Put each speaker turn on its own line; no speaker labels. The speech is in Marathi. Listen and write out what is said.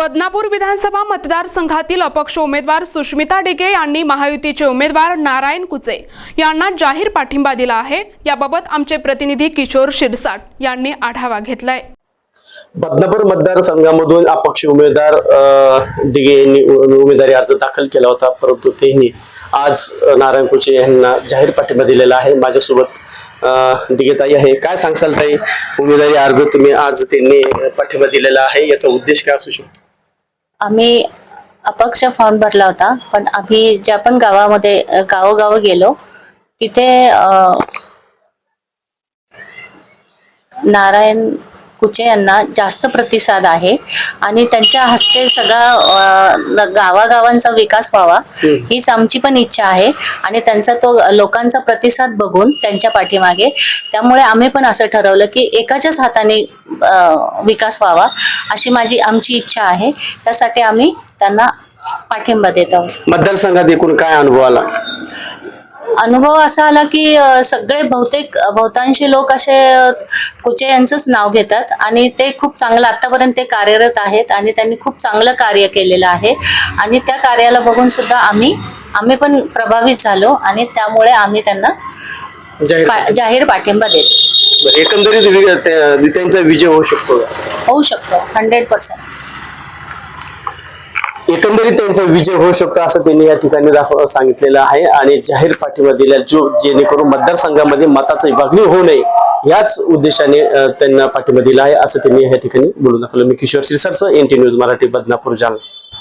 बदनापूर विधानसभा मतदारसंघातील अपक्ष उमेदवार सुष्मिता डिगे यांनी महायुतीचे उमेदवार नारायण कुचे यांना जाहीर पाठिंबा दिला आहे. याबाबत आमचे प्रतिनिधी किशोर शिरसाट यांनी आढावा घेतलाय.
बदनापूर मतदारसंघामधून अपक्ष उमेदवार अ, दिघे यांनी उमेदवारी अर्ज दाखल केला होता परंतु त्यांनी आज नारायण कुचे यांना जाहीर पाठिंबा दिलेला आहे. माझ्यासोबत अ, ताई आहे. काय सांगसाल ताई? उमेदवारी अर्ज तुम्ही आज त्यांनी पाठिंबा दिलेला आहे याचा उद्देश काय असू शकतो?
आम्ही अपक्ष फॉर्म भरला होता पण आम्ही ज्या पण गावामध्ये गावोगाव गेलो तिथे नारायण कुचे यांना जास्त प्रतिसाद आहे. आणि त्यांच्या हस्ते सगळा गावागावांचा विकास व्हावा हीच आमची पण इच्छा आहे. आणि त्यांचा तो लोकांचा प्रतिसाद बघून त्यांच्या पाठीमागे. त्यामुळे आम्ही पण असं ठरवलं की एकाच्याच हाताने विकास व्हावा अशी माझी आमची इच्छा आहे. त्यासाठी आम्ही त्यांना पाठिंबा देत आहोत.
मतदारसंघात एकूण काय अनुभव आला?
अनुभव असा आला की सगळे बहुतेक बहुतांशी लोक असे कुचे यांचंच नाव घेतात आणि ते खूप चांगलं आतापर्यंत ते कार्यरत आहेत आणि त्यांनी खूप चांगलं कार्य केलेलं आहे. आणि त्या कार्याला बघून सुद्धा आम्ही आम्ही पण प्रभावित झालो आणि त्यामुळे आम्ही त्यांना
जाहीर
पा- जाहीर पाठिंबा देतो.
बरं, एकंदरीत वि- त्या- त्यांचा विजय होऊ शकतो?
होऊ शकतो हंड्रेड पर्सेंट
एकंदरीत त्यांचा विजय होऊ शकतो असं त्यांनी या ठिकाणी दाखव सांगितलेलं आहे. आणि जाहीर पाठिंबा दिला जो जेणेकरून मतदारसंघामध्ये मताची विभागणी होऊ नये याच उद्देशाने त्यांना पाठिंबा दिला आहे असं त्यांनी या ठिकाणी बोलून दाखवलं. मी Kishore शिरसाटचं N T news Marathi Badnapur Jalna.